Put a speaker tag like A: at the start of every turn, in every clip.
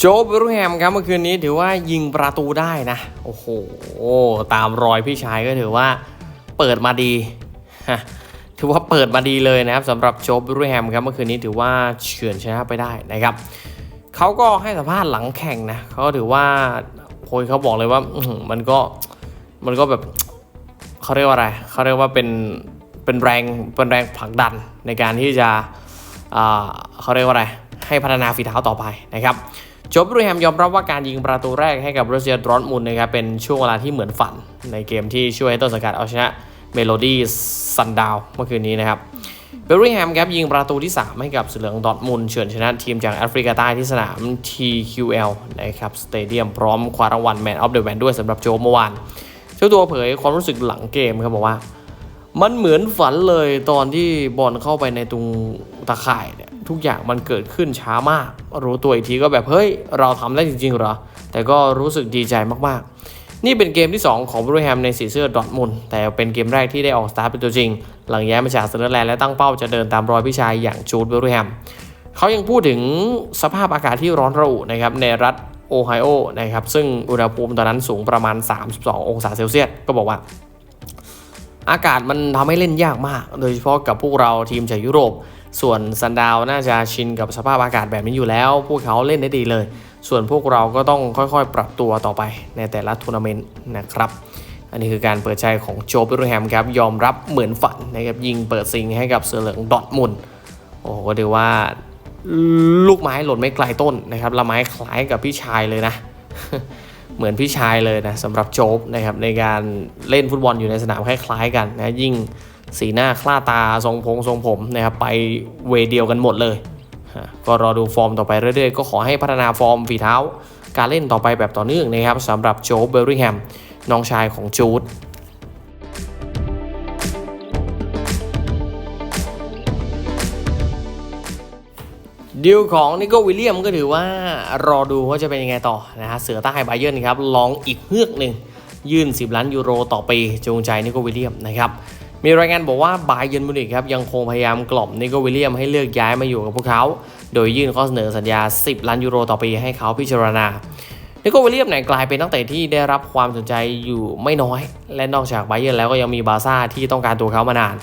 A: โจบรูแฮมครับเมื่อคืนนี้ถือว่ายิงประตูได้นะ โอ้โห ตามรอยพี่ชายก็ถือว่าเปิดมาดีถือว่าเปิดมาดีเลยนะครับสำหรับโจบรูแฮมครับเมื่อคืนนี้ถือว่าเฉือนชนะไปได้นะครับเขาก็ให้สัมภาษณ์หลังแข่งนะเขาก็ถือว่าโค้ชเขาบอกเลยว่ามันก็มันก็แบบเขาเรียกว่าอะไรเขาเรียกว่าเป็นเป็นแรงเป็นแรงผลักดันในการที่จะเขาเรียกว่าอะไรให้พัฒนาฝีเท้าต่อไปนะครับ โจบรูแฮมยอมรับว่าการยิงประตูแรกให้กับรัสเซียดรอตมุนด์นะครับเป็นช่วงเวลาที่เหมือนฝัน ในเกมที่ช่วยให้ต้นสังกัดเอาชนะเมโลดี้ซันดาวเมื่อคืนนี้นะครับเบลริงแฮมครับยิงประตูที่ 3 ให้กับสีเหลืองดอทมุนด์เฉือนชนะทีมจากแอฟริกาใต้ที่สนาม TQL นะครับสเตเดียมพร้อมคว้ารางวัลแมนออฟเดอะแมนด้วยสำหรับโจเมื่อวาน เจ้าตัวเผยความรู้สึกหลังเกมครับบอกว่า มันเหมือนฝันเลยตอนที่บอลเข้าไปในตรงตะข่ายเนี่ย ทุกอย่างมันเกิดขึ้นช้ามาก รู้ตัวอีกทีก็แบบเฮ้ย เราทำได้จริง ๆ เหรอ แต่ก็รู้สึกดีใจมากๆ นี่เป็นเกมที่ 2 ของบรูแฮมในสีเสื้อดอทมุนแต่เป็นเกมแรกที่ได้ออกสตาร์ทเป็นตัวจริง หลังย้ายมาจากเซอร์แลนด์และตั้งเป้าจะเดินตามรอยพี่ชายอย่างจูดบรูแฮมเขายังพูดถึงสภาพอากาศที่ร้อนระอุนะครับในรัฐโอไฮโอนะครับซึ่งอุณหภูมิตอนนั้นสูงประมาณ 32 องศาเซลเซียสก็บอกว่า อากาศมันทำให้เล่นยากมาก โดยเฉพาะกับพวกเราทีมจากยุโรป ส่วนซันดาวน่าจะชินกับสภาพอากาศแบบนี้อยู่แล้ว พวกเขาเล่นได้ดีเลย ส่วนพวกเราก็ต้องค่อยๆ ปรับตัวต่อไปในแต่ละทัวร์นาเมนต์นะครับ อันนี้คือการเปิดใจของโจเบรูแฮมครับยอมรับเหมือนฝันนะครับยิงเปิดซิงให้กับเสือเหลืองดอทมุนโอ้โหก็ถือว่าลูกไม้หล่นไม่ไกลต้นนะครับละไม้คล้ายกับพี่ชายเลยนะ เหมือนพี่ชายเลยนะสำหรับโจ๊บนะครับในการเล่นฟุตบอลอยู่ในสนามคล้ายๆกันนะยิ่งสีหน้าคล้าตาทรงพงทรงผมนะครับไปเวเดียวกันหมดเลยฮะก็รอดูฟอร์มต่อไปเรื่อยๆ ก็ขอให้พัฒนาฟอร์มฝีเท้า การเล่นต่อไปแบบต่อเนื่องนะครับสำหรับโจ๊บเบอร์ริงแฮมน้องชายของจูด ดีลของนิโก้วิลเลียมก็ถือว่ารอดูว่าจะเป็นยังไงต่อนะฮะเสือใต้ไบเยอร์นครับลองอีกเฮือกหนึ่งยื่น 10 ล้านยูโรต่อปีจูงใจนิโก้วิลเลียมนะครับมีรายงานบอกว่าบาเยิร์นมูนิกครับยังคงพยายามกล่อมนิโก้วิลเลียมให้เลือกย้ายมาอยู่กับพวกเขา โดยยื่นข้อเสนอสัญญา 10 ล้านยูโรต่อปีให้เขาพิจารณานิโก้วิลเลียมเนี่ยกลายเป็นนักเตะที่ได้รับความสนใจอยู่ไม่น้อย และนอกจากไบเยิร์นแล้วก็ยังมีบาซ่าที่ต้องการตัวเขามานาน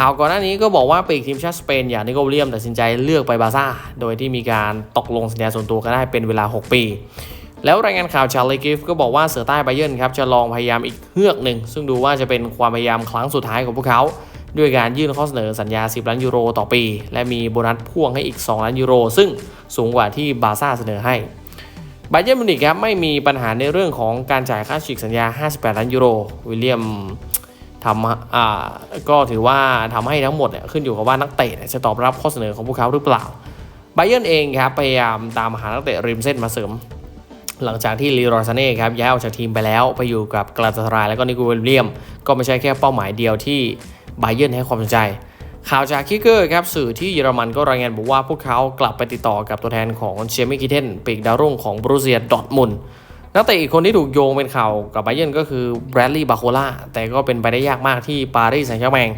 A: ข่าวก่อนหน้านี้ก็บอกว่าปีกทีมชาติสเปนอย่างนิโคลเลียมตัดสินใจเลือกไปบาร์ซ่า โดยที่มีการตกลงสัญญาส่วนตัวกันได้เป็นเวลา 6 ปี แล้วรายงานข่าวชาร์ลีกิฟก็บอกว่าเสือใต้ไบเยนครับจะลองพยายามอีกเฮือกหนึ่ง ซึ่งดูว่าจะเป็นความพยายามครั้งสุดท้ายของพวกเขา ด้วยการยื่นข้อเสนอสัญญา 10 ล้านยูโรต่อปี และมีโบนัสพ่วงให้อีก 2 ล้านยูโร ซึ่งสูงกว่าที่บาร์ซ่าเสนอให้ไบเยอร์นมิวนิกครับไม่มีปัญหาในเรื่องของการจ่ายค่าฉีกสัญญา 58 ล้านยูโร วิลเลียม ทำอ่าก็ถือว่าทำให้ทั้งหมดเนี่ยขึ้นอยู่กับว่านักเตะเนี่ยจะตอบรับข้อเสนอของพวกเขาหรือเปล่าไบเยอร์นเองครับพยายามตามหานักเตะริมเส้นมาเสริม หลังจากที่ลีโรซาเน่ครับย้ายออกจากทีมไปแล้วไปอยู่กับกลาตาราแล้วก็นิโคลวิลเลียม ก็ไม่ใช่แค่เป้าหมายเดียวที่ไบเยอร์นให้ความสนใจ ข่าวจากคิกเกอร์ครับสื่อที่เยอรมันก็รายงานบอกว่าพวกเขากลับไปติดต่อกับตัวแทนของเชมิคิเทนปีกดาวรุ่งของบรูเซียดอทมุน นักเตะอีกคนที่ถูกโยงเป็นข่าวกับไบเยนก็คือแบรดลีย์บาโคล่าแต่ก็เป็นไปได้ยากมากที่ปารีสแซงต์แชร์แมง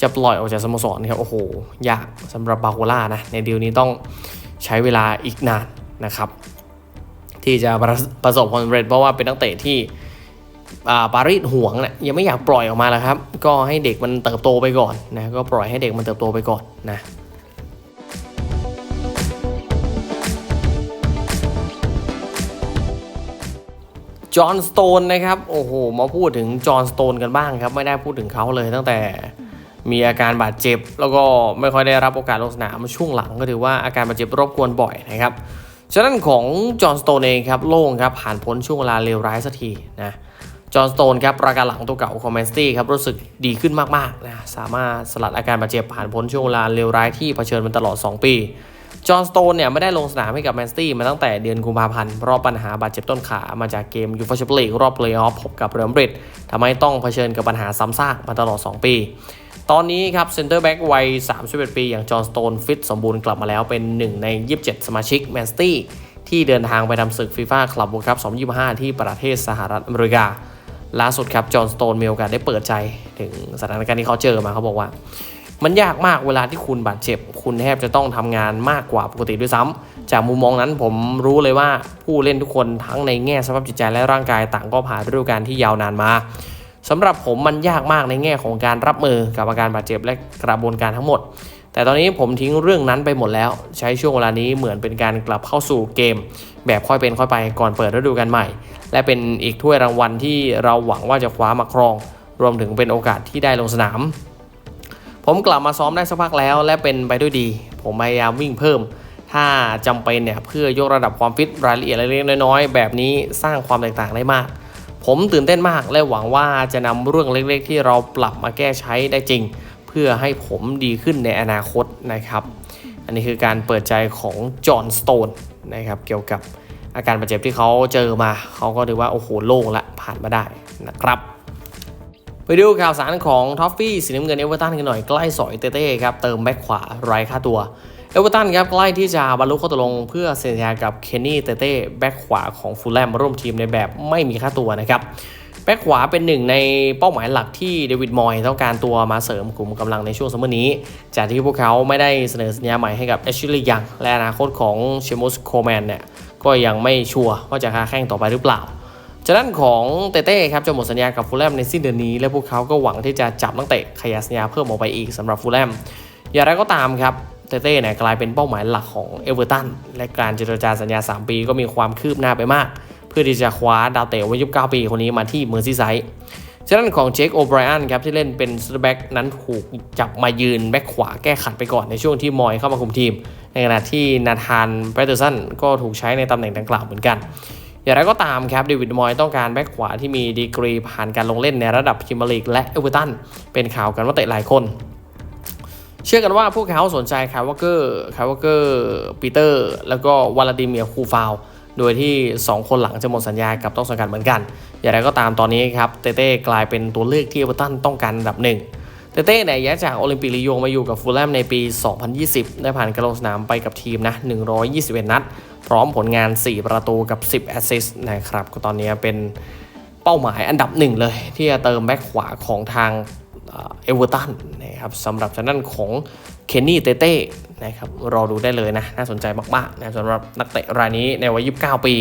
A: จะปล่อยออกจากสโมสรครับโอ้โห ยากสำหรับบาโคล่านะในดีลนี้ต้องใช้เวลาอีกนานนะครับ ที่จะประประสบความสำเร็จเพราะว่าเป็นนักเตะที่ปารีสห่วงนะยังไม่อยากปล่อยออกมาแล้วครับ ก็ให้เด็กมันเติบโตไปก่อนนะก็ปล่อยให้เด็กมันเติบโตไปก่อนนะ จอห์นสโตนนะครับ โอ้โห มาพูดถึงจอห์นสโตนกันบ้างครับ ไม่ได้พูดถึงเขาเลยตั้งแต่มีอาการบาดเจ็บ แล้วก็ไม่ค่อยได้รับโอกาสลงสนามช่วงหลังก็ถือว่าอาการบาดเจ็บรบกวนบ่อยนะครับ ฉะนั้นของจอห์นสโตนเองครับโล่งครับผ่านพ้นช่วงเวลาเลวร้ายสักทีนะจอห์นสโตนครับประการหลังตัวเก่าของแมนสตี้ครับรู้สึกดีขึ้นมากๆนะสามารถสลัดอาการบาดเจ็บผ่านพ้นช่วงเวลาเลวร้ายที่เผชิญมาตลอด 2 ปี จอห์นสโตนเนี่ยไม่ได้ลงสนามให้กับแมนสตี้มาตั้งแต่เดือนกุมภาพันธ์เพราะปัญหาบาดเจ็บต้นขามาจากเกมยูฟ่าแชมเปี้ยนลีกรอบเพลย์ออฟพบกับเรอัลมาดริดทำให้ต้องเผชิญกับปัญหาซ้ำซากมาตลอด 2 ปี ตอนนี้ครับเซนเตอร์แบ็กวัย 31 ปี อย่างจอห์นสโตนฟิตสมบูรณ์กลับมาแล้วเป็นหนึ่งใน 27 สมาชิกแมนสตี้ที่เดินทางไปทำศึกฟีฟ่าคลับเวิลด์คัพ2025 ที่ประเทศสหรัฐอเมริกาล่าสุดครับจอห์นสโตนมีโอกาสได้เปิดใจ ถึงสถานการณ์ที่เขาเจอมาเขาบอกว่า มันยากมากเวลาที่คุณบาดเจ็บ คุณแทบจะต้องทำงานมากกว่าปกติด้วยซ้ำจากมุมมองนั้นผมรู้เลยว่าผู้เล่นทุกคนทั้งในแง่สภาพจิตใจและร่างกายต่างก็ผ่านฤดูกาลที่ยาวนานมาสำหรับผมมันยากมากในแง่ของการรับมือกับอาการบาดเจ็บและกระบวนการทั้งหมด แต่ตอนนี้ผมทิ้งเรื่องนั้นไปหมดแล้ว ใช้ช่วงเวลานี้เหมือนเป็นการกลับเข้าสู่เกม แบบค่อยเป็นค่อยไปก่อนเปิดฤดูกาลใหม่ และเป็นอีกถ้วยรางวัลที่เราหวังว่าจะคว้ามาครอง รวมถึงเป็นโอกาสที่ได้ลงสนาม ผมกลับมาซ้อมได้สักพักแล้ว และเป็นไปด้วยดี ผมพยายามวิ่งเพิ่ม ถ้าจำเป็นเนี่ยเพื่อยกระดับความฟิตรายละเอียดเล็กๆน้อยๆแบบนี้สร้างความแตกต่างได้มาก ผมตื่นเต้นมากและหวังว่าจะนำเรื่องเล็กๆ ที่เราปรับมาแก้ใช้ได้จริง เพื่อให้ผมดีขึ้นในอนาคตนะครับ อันนี้คือการเปิดใจของจอห์นสโตนนะครับเกี่ยวกับอาการบาดเจ็บที่เขาเจอมา เขาก็ถือว่าโอ้โหโล่งละผ่านมาได้นะครับ ไปดูข่าวสารของท็อฟฟี่สีน้ำเงินเอเวอร์ตันกันหน่อยใกล้สอยเตเต้ครับเติมแบ็คขวาไร้ค่าตัวเอเวอร์ตันครับใกล้ที่จะบรรลุข้อตกลงเพื่อเซ็นสัญญากับเคนนี่เตเต้แบ็คขวาของฟูลแลมมาร่วมทีมในแบบไม่มีค่าตัวนะครับแบ็คขวาเป็นหนึ่งในเป้าหมายหลักที่เดวิดมอยต้องการตัวมาเสริมกลุ่มกำลังในช่วงซัมเมอร์นี้ จากที่พวกเขาไม่ได้เสนอสัญญาใหม่ให้กับเอชลียังและอนาคตของเชมุสโคแมนเนี่ยก็ยังไม่ชัวร์ว่าจะค้าแข่งต่อไปหรือเปล่า จากด้านของเต้เต้ครับจะหมดสัญญากับฟูลแลมในสิ้นเดือนนี้ และพวกเขาก็หวังที่จะจับนักเตะขยายสัญญาเพิ่มออกไปอีกสำหรับฟูลแลมอย่างไรก็ตามครับเต้เต้เนี่ยกลายเป็นเป้าหมายหลักของเอเวอร์ตันและการเจรจาสัญญา 3 ปีก็มีความคืบหน้าไปมาก เพื่อที่จะคว้าดาวเตะวัย29 ปีคนนี้มาที่เมอร์ซีไซด์จากด้านของเจคโอไบรอันครับที่เล่นเป็นสแบ็กนั้นถูกจับมายืนแบ็กขวาแก้ขัดไปก่อนในช่วงที่มอยเข้ามาคุมทีม ในขณะที่นาธานแปเตอร์สันก็ถูกใช้ในตำแหน่งดังกล่าวเหมือนกัน อย่างไรก็ตามครับเดวิดมอยต้องการแบ็กขวาที่มีดีกรีผ่านการลงเล่นในระดับพรีเมียร์ลีกและเอเวอร์ตันเป็นข่าวกันว่าเตะหลายคน เชื่อกันว่าพวกเขาสนใจคายวเกอร์คายวเกอร์ปีเตอร์ แล้วก็วลาดิเมียร์คูฟาวโดยที่ 2 คนหลังจะหมดสัญญากับต้นสังกัดเหมือนกัน อย่างไรก็ตามตอนนี้ครับเต้เต้กลายเป็นตัวเลือกที่เอเวอร์ตันต้องการอันดับหนึ่งเต้เต้เนี่ยย้ายจากโอลิมปิกลียงมาอยู่กับฟูลแลมในปี 2020 ได้ผ่านการลงสนามไปกับทีมนะ 121 นัด พร้อมผลงาน 4 ประตูกับ 10 แอสซิสต์นะครับก็ตอนนี้เป็นเป้าหมายอันดับหนึ่งเลย ที่จะเติมแบ็คขวาของทางเอเวอร์ตันนะครับสำหรับทางด้านของเคนนี่เตเต้นะครับรอดูได้เลยนะ น่าสนใจมากๆนะสำหรับนักเตะรายนี้ในวัย 29 ปี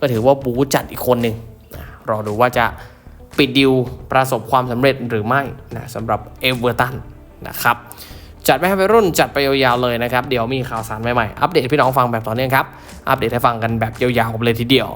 A: ก็ถือว่าบูจัดอีกคนหนึ่งนะรอดูว่าจะปิดดิวประสบความสำเร็จหรือไม่นะสำหรับเอเวอร์ตันนะครับ จัดไปให้ไปรุ่นจัดไปยาวๆเลยนะครับ เดี๋ยวมีข่าวสารใหม่ๆ อัปเดตพี่น้องฟังแบบต่อเนื่องครับ อัปเดตให้ฟังกันแบบยาวๆเลยทีเดียว